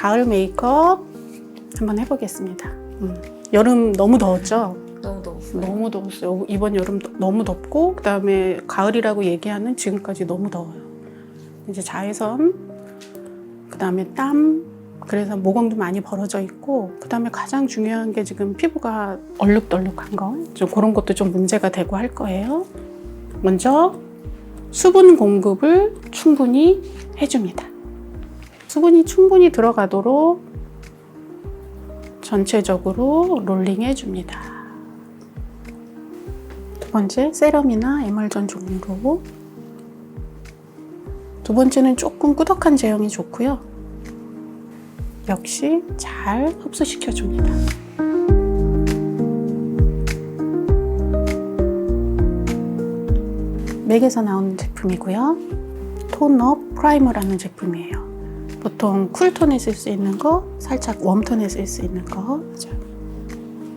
2025 가을 메이크업 한번 해보겠습니다. 음, 여름 너무 더웠죠? 너무 더웠어요. 너무 더웠어요. 이번 여름 더- 너무 덥고 그다음에 가을이라고 얘기하는 지금까지 너무 더워요. 이제 자외선, 그다음에 땀, 그래서 모공도 많이 벌어져 있고 그다음에 가장 중요한 게 지금 피부가 얼룩덜룩한 거, 좀 그런 것도 좀 문제가 되고 할 거예요. 먼저 수분 공급을 충분히 해줍니다. 수분이 충분히 들어가도록 전체적으로 롤링 해 줍니다. 두 번째 세럼이나 에멀전 종류로 두 번째는 조금 꾸덕한 제형이 좋고요. 역시 잘 흡수시켜 줍니다. 맥에서 나오는 제품이고요. 톤업 프라이머라는 제품이에요. 보통 쿨톤에 쓸 수 있는 거, 살짝 웜톤에 쓸 수 있는 거. 자,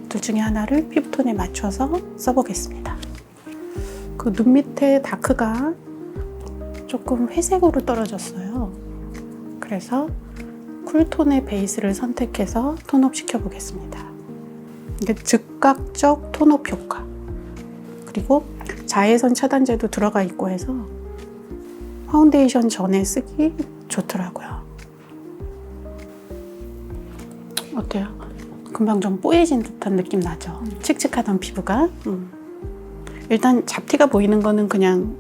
둘 중에 하나를 피부톤에 맞춰서 써보겠습니다. 그 눈 밑에 다크가 조금 회색으로 떨어졌어요. 그래서 쿨톤의 베이스를 선택해서 톤업 시켜보겠습니다. 이게 즉각적 톤업 효과. 그리고 자외선 차단제도 들어가 있고 해서 파운데이션 전에 쓰기 좋더라고요. 어때요? 금방 좀 뽀얘진 듯한 느낌 나죠? 칙칙하던 피부가. 음. 일단 잡티가 보이는 거는 그냥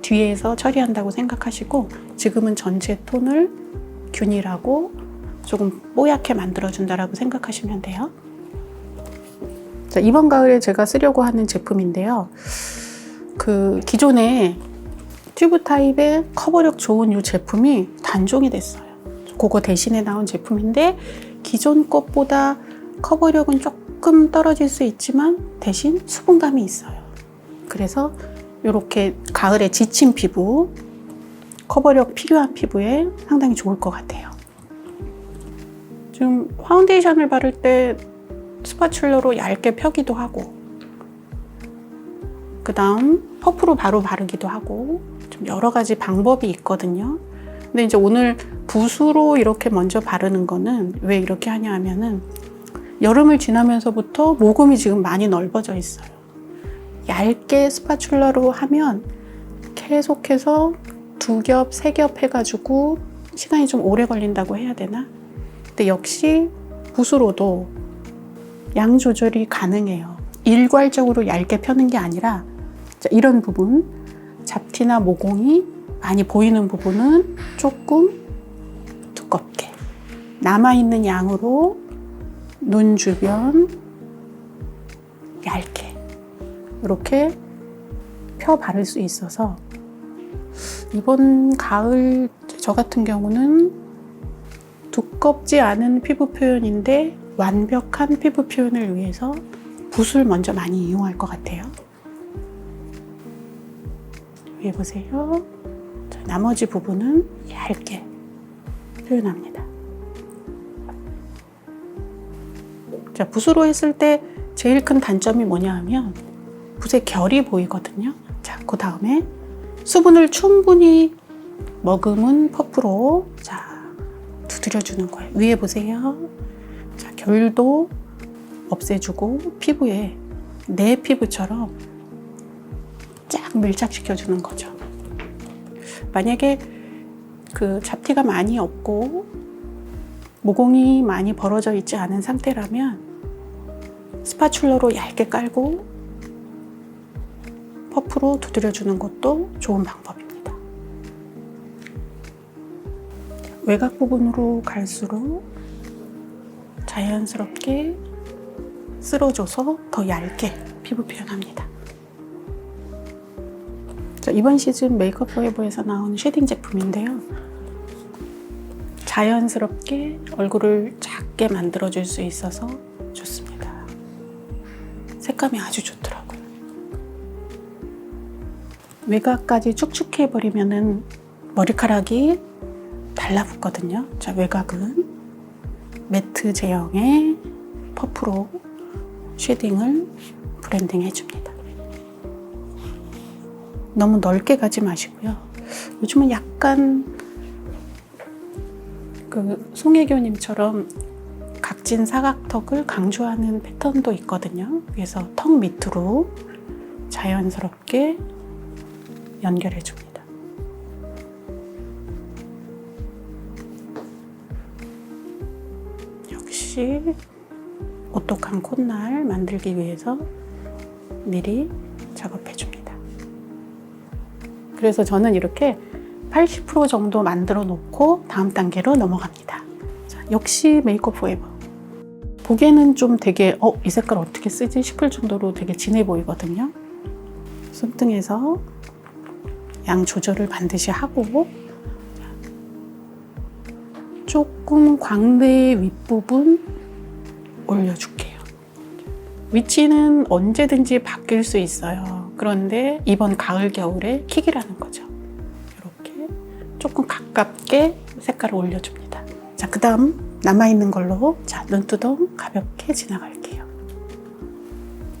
뒤에서 처리한다고 생각하시고 지금은 전체 톤을 균일하고 조금 뽀얗게 만들어준다라고 생각하시면 돼요. 자, 이번 가을에 제가 쓰려고 하는 제품인데요. 그 기존에 튜브 타입의 커버력 좋은 이 제품이 단종이 됐어요. 그거 대신에 나온 제품인데 기존 것보다 커버력은 조금 떨어질 수 있지만 대신 수분감이 있어요. 그래서 이렇게 가을에 지친 피부, 커버력 필요한 피부에 상당히 좋을 것 같아요. 좀 파운데이션을 바를 때 스파츌러로 얇게 펴기도 하고, 그 다음 퍼프로 바로 바르기도 하고, 좀 여러 가지 방법이 있거든요. 근데 이제 오늘 붓으로 이렇게 먼저 바르는 거는 왜 이렇게 하냐 하면은 여름을 지나면서부터 모공이 지금 많이 넓어져 있어요. 얇게 스파츌러로 하면 계속해서 두 겹, 세 겹 해가지고 시간이 좀 오래 걸린다고 해야 되나? 근데 역시 붓으로도 양 조절이 가능해요. 일괄적으로 얇게 펴는 게 아니라 자, 이런 부분, 잡티나 모공이 많이 보이는 부분은 조금 두껍게 남아있는 양으로 눈 주변 얇게 이렇게 펴 바를 수 있어서 이번 가을 저 같은 경우는 두껍지 않은 피부 표현인데 완벽한 피부 표현을 위해서 붓을 먼저 많이 이용할 것 같아요. 위에 보세요. 자, 나머지 부분은 얇게 표현합니다. 자, 붓으로 했을 때 제일 큰 단점이 뭐냐 하면 붓의 결이 보이거든요. 자, 그 다음에 수분을 충분히 머금은 퍼프로 자, 두드려주는 거예요. 위에 보세요. 자, 결도 없애주고 피부에 내 피부처럼 쫙 밀착시켜주는 거죠. 만약에 그 잡티가 많이 없고 모공이 많이 벌어져 있지 않은 상태라면 스파츌러로 얇게 깔고 퍼프로 두드려주는 것도 좋은 방법입니다. 외곽 부분으로 갈수록 자연스럽게 쓸어줘서 더 얇게 피부 표현합니다. 자, 이번 시즌 메이크업 포에버에서 나온 쉐딩 제품인데요. 자연스럽게 얼굴을 작게 만들어줄 수 있어서 좋습니다. 색감이 아주 좋더라고요. 외곽까지 축축해버리면은 머리카락이 달라붙거든요. 자, 외곽은 매트 제형의 퍼프로 쉐딩을 브랜딩 해줍니다. 너무 넓게 가지 마시고요. 요즘은 약간 그 송혜교님처럼 각진 사각턱을 강조하는 패턴도 있거든요. 그래서 턱 밑으로 자연스럽게 연결해 줍니다. 역시 오똑한 콧날 만들기 위해서 미리 그래서 저는 이렇게 80% 정도 만들어 놓고 다음 단계로 넘어갑니다. 자, 역시 메이크업 포에버. 보기에는 좀 되게 어, 이 색깔 어떻게 쓰지 싶을 정도로 되게 진해 보이거든요. 손등에서 양 조절을 반드시 하고 조금 광대 윗부분 올려줄게요. 위치는 언제든지 바뀔 수 있어요. 그런데 이번 가을 겨울에 킥이라는 거죠. 이렇게 조금 가깝게 색깔을 올려줍니다. 자, 그 다음 남아있는 걸로 자, 눈두덩 가볍게 지나갈게요.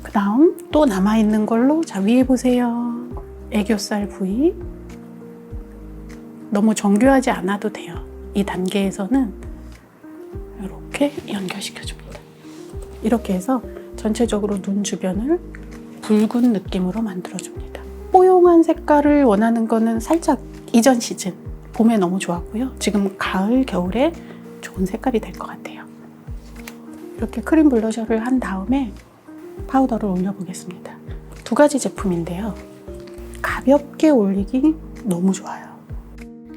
그 다음 또 남아있는 걸로 자, 위에 보세요. 애교살 부위. 너무 정교하지 않아도 돼요. 이 단계에서는 이렇게 연결시켜줍니다. 이렇게 해서 전체적으로 눈 주변을 붉은 느낌으로 만들어줍니다. 뽀용한 색깔을 원하는 거는 살짝 이전 시즌, 봄에 너무 좋았고요. 지금 가을, 겨울에 좋은 색깔이 될 것 같아요. 이렇게 크림 블러셔를 한 다음에 파우더를 올려보겠습니다. 두 가지 제품인데요. 가볍게 올리기 너무 좋아요.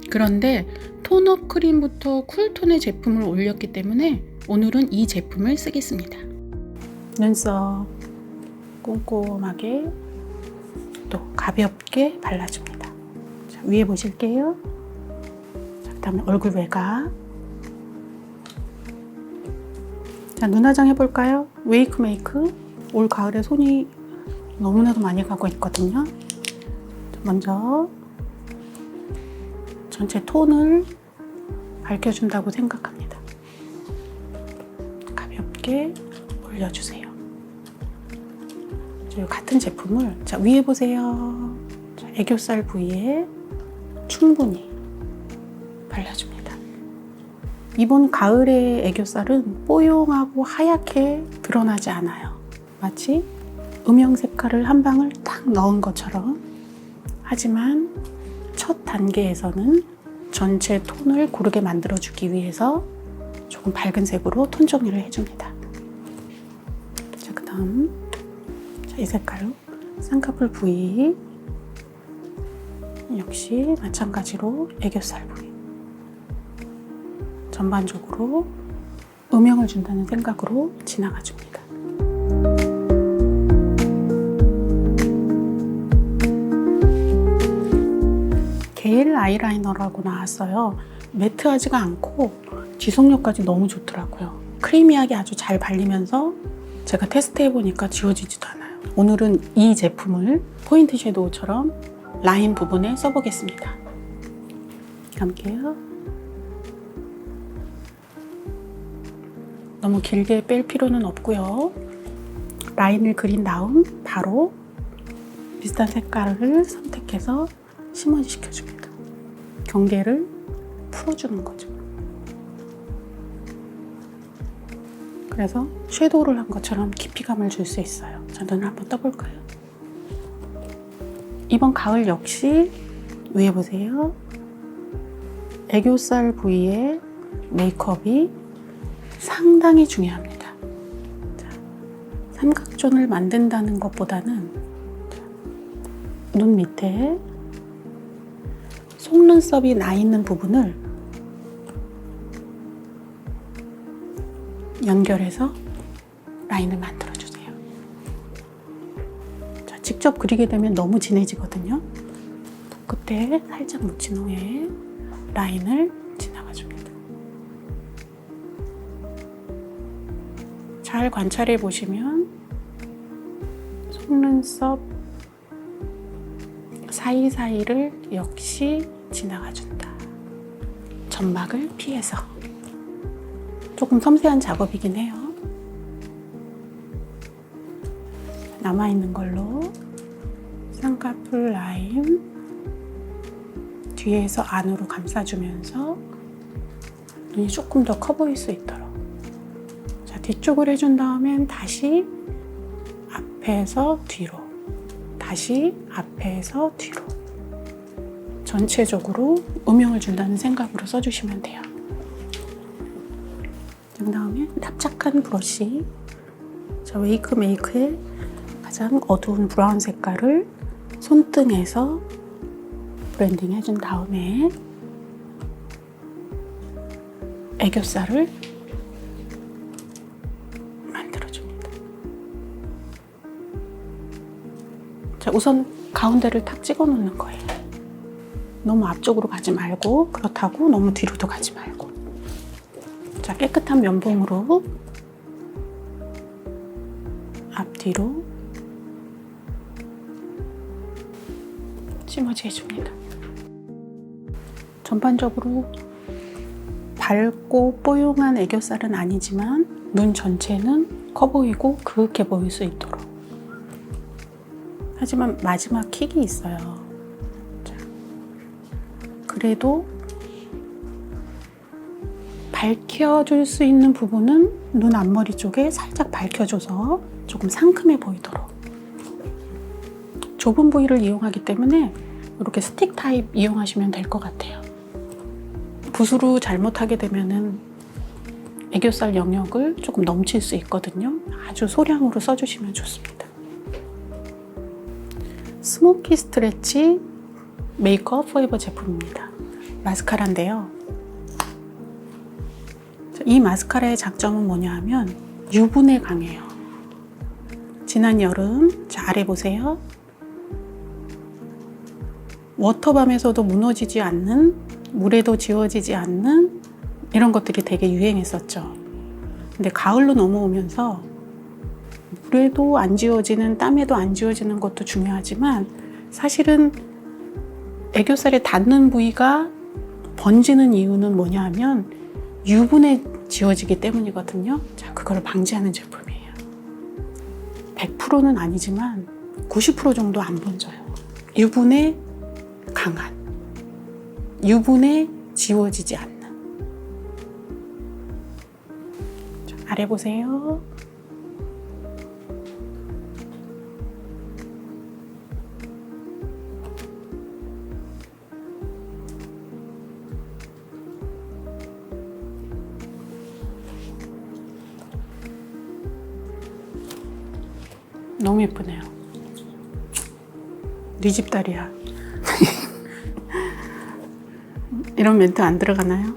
그런데 톤업 크림부터 쿨톤의 제품을 올렸기 때문에 오늘은 이 제품을 쓰겠습니다. 눈썹 꼼꼼하게 또 가볍게 발라줍니다. 자, 위에 보실게요. 자, 그다음에 얼굴 외곽. 자, 눈 화장 해볼까요? 웨이크 메이크. 올 가을에 손이 너무나도 많이 가고 있거든요. 자, 먼저 전체 톤을 밝혀준다고 생각합니다. 가볍게 올려주세요. 같은 제품을 자, 위에 보세요. 자, 애교살 부위에 충분히 발라줍니다. 이번 가을의 애교살은 뽀용하고 하얗게 드러나지 않아요. 마치 음영 색깔을 한 방울 딱 넣은 것처럼. 하지만 첫 단계에서는 전체 톤을 고르게 만들어주기 위해서 조금 밝은 색으로 톤 정리를 해줍니다. 자, 그 다음 자, 이 색깔로 쌍꺼풀 부위 역시 마찬가지로 애교살 부위 전반적으로 음영을 준다는 생각으로 지나가 줍니다. 게일 아이라이너라고 나왔어요. 매트하지가 않고 지속력까지 너무 좋더라고요. 크리미하게 아주 잘 발리면서 제가 테스트해 보니까 지워지지도 않아요. 오늘은 이 제품을 포인트 섀도우처럼 라인 부분에 써보겠습니다. 감게요. 너무 길게 뺄 필요는 없고요. 라인을 그린 다음 바로 비슷한 색깔을 선택해서 심원시 시켜줍니다. 경계를 풀어주는 거죠. 그래서 섀도우를 한 것처럼 깊이감을 줄 수 있어요. 자, 눈을 한번 떠볼까요? 이번 가을 역시 위에 보세요. 애교살 부위의 메이크업이 상당히 중요합니다. 자, 삼각존을 만든다는 것보다는 자, 눈 밑에 속눈썹이 나 있는 부분을 연결해서 라인을 만들어 주세요. 자, 직접 그리게 되면 너무 진해지거든요. 끝에 살짝 묻힌 후에 라인을 지나가 줍니다. 잘 관찰해 보시면 속눈썹 사이사이를 역시 지나가준다. 점막을 피해서. 조금 섬세한 작업이긴 해요. 남아있는 걸로 쌍꺼풀 라인 뒤에서 안으로 감싸주면서 눈이 조금 더 커 보일 수 있도록. 자, 뒤쪽을 해준 다음엔 다시 앞에서 뒤로. 다시 앞에서 뒤로. 전체적으로 음영을 준다는 생각으로 써주시면 돼요. 그 다음에 납작한 브러쉬. 자, 웨이크 메이크의 가장 어두운 브라운 색깔을 손등에서 브랜딩 해준 다음에 애교살을 만들어줍니다. 자, 우선 가운데를 탁 찍어 놓는 거예요. 너무 앞쪽으로 가지 말고 그렇다고 너무 뒤로도 가지 말고 자 깨끗한 면봉으로 앞뒤로 심어지 해줍니다. 전반적으로 밝고 뽀용한 애교살은 아니지만 눈 전체는 커 보이고 그윽해 보일 수 있도록 하지만 마지막 킥이 있어요. 자, 그래도 밝혀줄 수 있는 부분은 눈 앞머리 쪽에 살짝 밝혀줘서 조금 상큼해 보이도록 좁은 부위를 이용하기 때문에 이렇게 스틱 타입 이용하시면 될 것 같아요. 붓으로 잘못하게 되면은 애교살 영역을 조금 넘칠 수 있거든요. 아주 소량으로 써주시면 좋습니다. 스모키 스트레치 메이크업 포에버 제품입니다. 마스카라인데요. 이 마스카라의 장점은 뭐냐 하면 유분에 강해요. 지난 여름, 자, 아래 보세요. 워터밤에서도 무너지지 않는, 물에도 지워지지 않는 이런 것들이 되게 유행했었죠. 근데 가을로 넘어오면서 물에도 안 지워지는, 땀에도 안 지워지는 것도 중요하지만 사실은 애교살에 닿는 부위가 번지는 이유는 뭐냐 하면 유분에 지워지기 때문이거든요. 자, 그걸 방지하는 제품이에요. 100%는 아니지만 90% 정도 안 번져요. 유분에 강한, 유분에 지워지지 않는. 자, 아래 보세요. 너무 예쁘네요. 네 집 딸이야. 이런 멘트 안 들어가나요?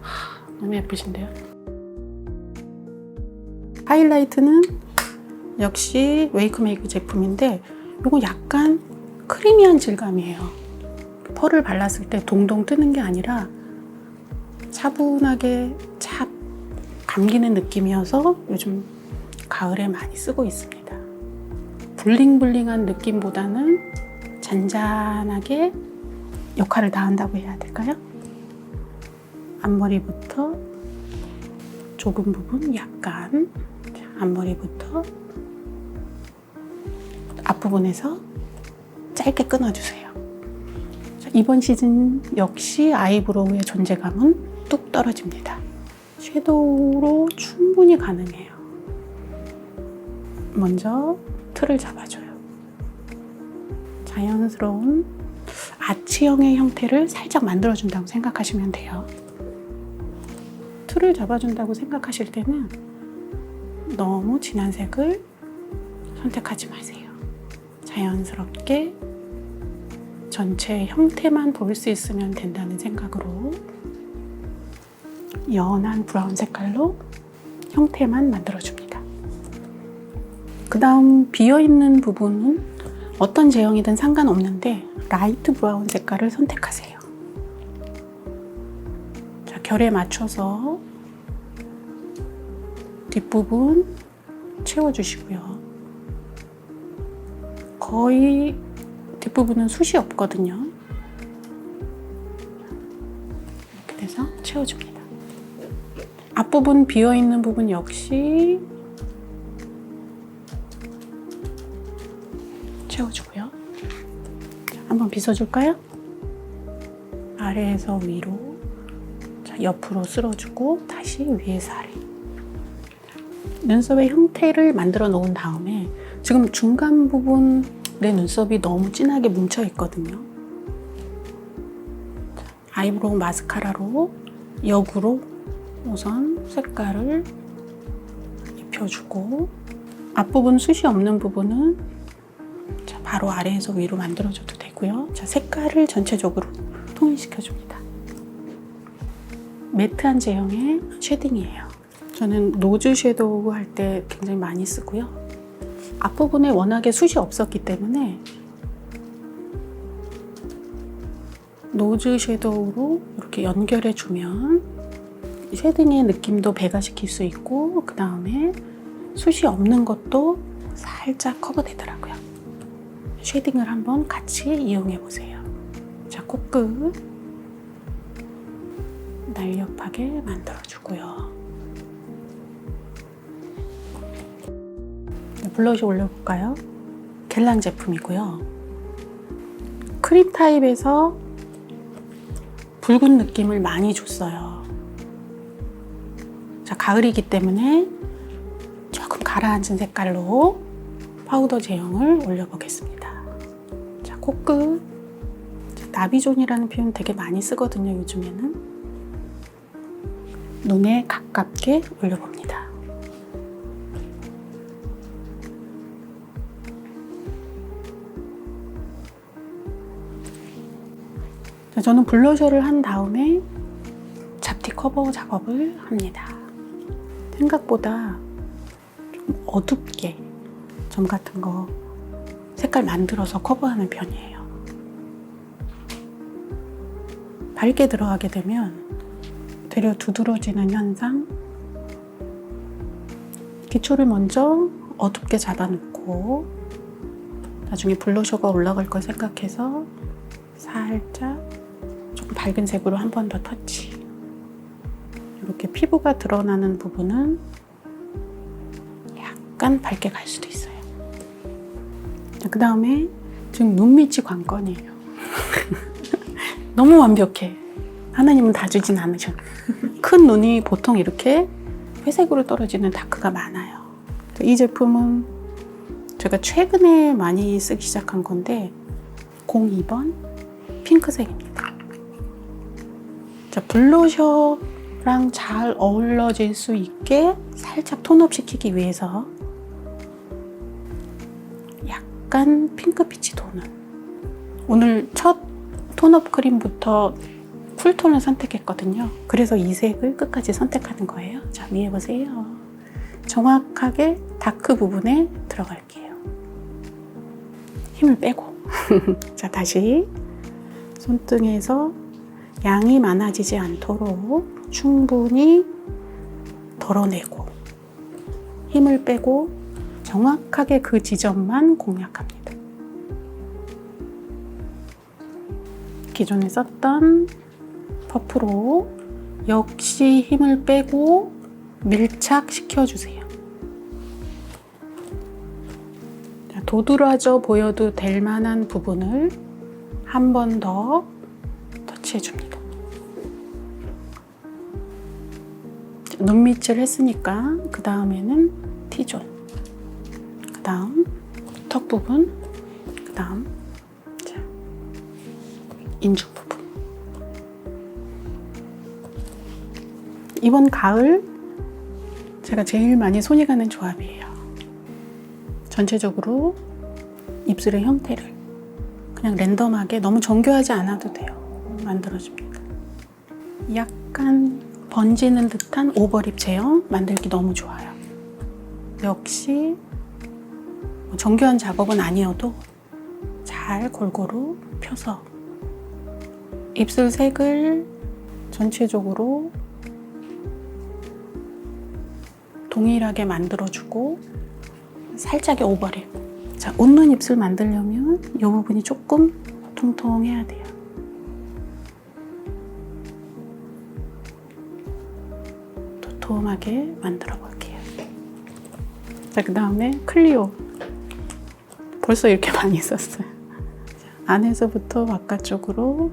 하, 너무 예쁘신데요? 하이라이트는 역시 웨이크메이크 제품인데 이거 약간 크리미한 질감이에요. 펄을 발랐을 때 동동 뜨는 게 아니라 차분하게 찹 감기는 느낌이어서 요즘 가을에 많이 쓰고 있습니다. 블링블링한 느낌보다는 잔잔하게 역할을 다한다고 해야 될까요? 앞머리부터 좁은 부분 약간 자, 앞머리부터 앞부분에서 짧게 끊어주세요. 자, 이번 시즌 역시 아이브로우의 존재감은 뚝 떨어집니다. 섀도우로 충분히 가능해요. 먼저 틀을 잡아줘요. 자연스러운 아치형의 형태를 살짝 만들어준다고 생각하시면 돼요. 틀을 잡아준다고 생각하실 때는 너무 진한 색을 선택하지 마세요. 자연스럽게 전체 형태만 볼 수 있으면 된다는 생각으로 연한 브라운 색깔로 형태만 만들어줍니다. 그 다음 비어있는 부분은 어떤 제형이든 상관없는데 라이트 브라운 색깔을 선택하세요. 자, 결에 맞춰서 뒷부분 채워주시고요. 거의 뒷부분은 숱이 없거든요. 이렇게 돼서 채워줍니다. 앞부분 앞부분 비어 있는 부분 역시 채워주고요. 자, 한번 빗어줄까요? 아래에서 위로, 자, 옆으로 쓸어주고 다시 위에서 아래. 눈썹의 형태를 만들어 놓은 다음에 지금 중간 부분 내 눈썹이 너무 진하게 뭉쳐 있거든요. 자, 아이브로우 마스카라로 역으로 우선 색깔을 입혀주고 앞부분 숱이 없는 부분은 자, 바로 아래에서 위로 만들어줘도 되고요. 자, 색깔을 전체적으로 통일시켜줍니다. 매트한 제형의 쉐딩이에요. 저는 노즈 섀도우 할 때 굉장히 많이 쓰고요. 앞부분에 워낙에 숱이 없었기 때문에 노즈 섀도우로 이렇게 연결해주면 쉐딩의 느낌도 배가시킬 수 있고 그 다음에 숱이 없는 것도 살짝 커버되더라고요. 쉐딩을 한번 같이 이용해 보세요. 자, 코끝 날렵하게 만들어주고요. 블러셔 올려볼까요? 겔랑 제품이고요. 크림 타입에서 붉은 느낌을 많이 줬어요. 자, 가을이기 때문에 조금 가라앉은 색깔로 파우더 제형을 올려보겠습니다. 자, 코끝. 자, 나비존이라는 표현 되게 많이 쓰거든요, 요즘에는. 눈에 가깝게 올려봅니다. 저는 블러셔를 한 다음에 잡티 커버 작업을 합니다. 생각보다 좀 어둡게 점 같은 거 색깔 만들어서 커버하는 편이에요. 밝게 들어가게 되면 되려 두드러지는 현상. 기초를 먼저 어둡게 잡아놓고 나중에 블러셔가 올라갈 걸 생각해서 살짝 밝은 색으로 한 번 더 터치. 이렇게 피부가 드러나는 부분은 약간 밝게 갈 수도 있어요. 그 다음에 지금 눈 밑이 관건이에요. 너무 완벽해. 하나님은 다 주진 않으셔. 큰 눈이 보통 이렇게 회색으로 떨어지는 다크가 많아요. 이 제품은 제가 최근에 많이 쓰기 시작한 건데 02번 핑크색입니다. 자, 블러셔랑 잘 어울러질 수 있게 살짝 톤업 시키기 위해서 약간 핑크빛이 도는 오늘 첫 톤업 크림부터 쿨톤을 선택했거든요. 그래서 이 색을 끝까지 선택하는 거예요. 자, 위에 보세요. 정확하게 다크 부분에 들어갈게요. 힘을 빼고. 자, 다시 손등에서 양이 많아지지 않도록 충분히 덜어내고 힘을 빼고 정확하게 그 지점만 공략합니다. 기존에 썼던 퍼프로 역시 힘을 빼고 밀착시켜 주세요. 자, 도드라져 보여도 될 만한 부분을 한 번 더 터치해 줍니다. 눈밑을 했으니까 그 다음에는 T존, 그 다음 턱 부분, 그 다음 인중 부분. 이번 가을 제가 제일 많이 손이 가는 조합이에요. 전체적으로 입술의 형태를 그냥 랜덤하게 너무 정교하지 않아도 돼요. 만들어줍니다. 약간 번지는 듯한 오버립 제형 만들기 너무 좋아요. 역시 뭐 정교한 작업은 아니어도 잘 골고루 펴서 입술 색을 전체적으로 동일하게 만들어주고 살짝의 오버랩. 자, 웃는 입술 만들려면 이 부분이 조금 통통해야 돼요. 도톰하게 만들어 볼게요. 자, 그 다음에 클리오. 벌써 이렇게 많이 썼어요. 자, 안에서부터 바깥쪽으로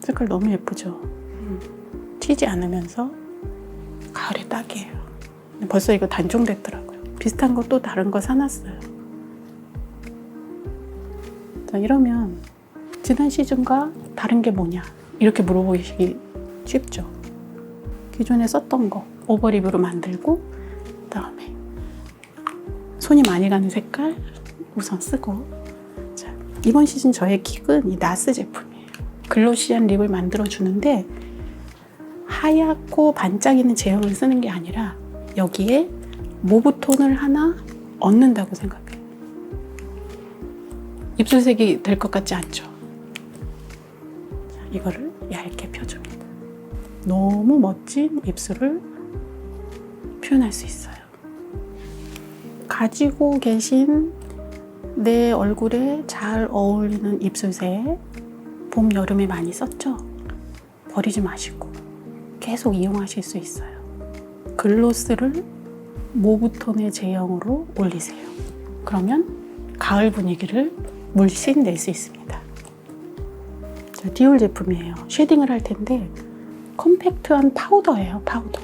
색깔 너무 예쁘죠? 음, 튀지 않으면서 가을에 딱이에요. 벌써 이거 단종됐더라고요. 비슷한 거 또 다른 거 사놨어요. 자, 이러면 지난 시즌과 다른 게 뭐냐? 이렇게 물어보시기 쉽죠. 기존에 썼던 거 오버립으로 만들고 그다음에 손이 많이 가는 색깔 우선 쓰고 자, 이번 시즌 저의 킥은 이 나스 제품이에요. 글로시한 립을 만들어 주는데 하얗고 반짝이는 제형을 쓰는 게 아니라 여기에 모브 톤을 하나 얻는다고 생각해요. 입술색이 될 것 같지 않죠? 자, 이거를. 너무 멋진 입술을 표현할 수 있어요. 가지고 계신 내 얼굴에 잘 어울리는 입술색 봄, 여름에 많이 썼죠? 버리지 마시고 계속 이용하실 수 있어요. 글로스를 모브톤의 제형으로 올리세요. 그러면 가을 분위기를 물씬 낼 수 있습니다. 자, 디올 제품이에요. 쉐딩을 할 텐데 컴팩트한 파우더예요, 파우더.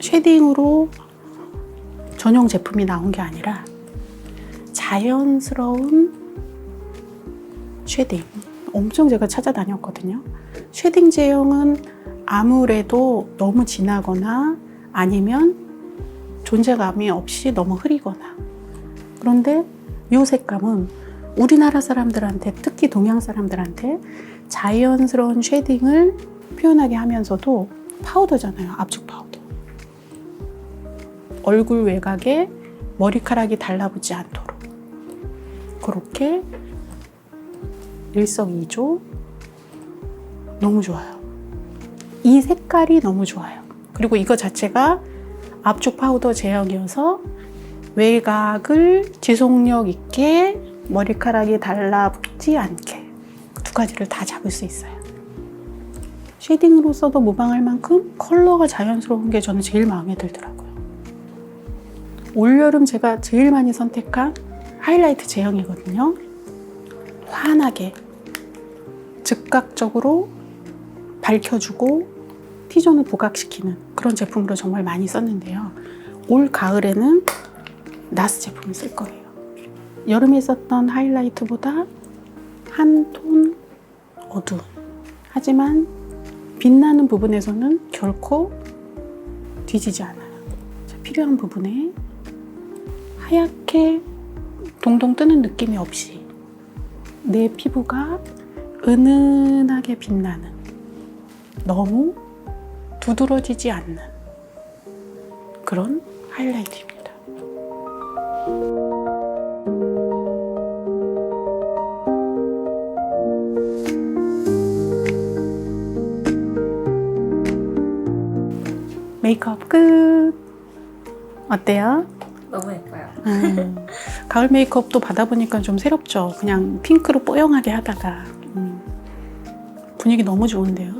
쉐딩으로 전용 제품이 나온 게 아니라 자연스러운 쉐딩. 엄청 제가 찾아다녔거든요. 쉐딩 제형은 아무래도 너무 진하거나 아니면 존재감이 없이 너무 흐리거나. 그런데 이 색감은 우리나라 사람들한테, 특히 동양 사람들한테 자연스러운 쉐딩을 표현하게 하면서도 파우더잖아요. 압축 파우더. 얼굴 외곽에 머리카락이 달라붙지 않도록. 그렇게 일석이조 너무 좋아요. 이 색깔이 너무 좋아요. 그리고 이거 자체가 압축 파우더 제형이어서 외곽을 지속력 있게 머리카락이 달라붙지 않게 두 가지를 다 잡을 수 있어요. 쉐딩으로 써도 무방할 만큼 컬러가 자연스러운 게 저는 제일 마음에 들더라고요. 올여름 제가 제일 많이 선택한 하이라이트 제형이거든요. 환하게 즉각적으로 밝혀주고 T존을 부각시키는 그런 제품으로 정말 많이 썼는데요. 올 가을에는 나스 제품을 쓸 거예요. 여름에 썼던 하이라이트보다 한 톤 어두운 하지만 빛나는 부분에서는 결코 뒤지지 않아요. 자, 필요한 부분에 하얗게 동동 뜨는 느낌이 없이 내 피부가 은은하게 빛나는 너무 두드러지지 않는 그런 하이라이트입니다. 메이크업 끝. 어때요? 너무 예뻐요. 음, 가을 메이크업도 받아보니까 좀 새롭죠. 그냥 핑크로 뽀용하게 하다가 음, 분위기 너무 좋은데요.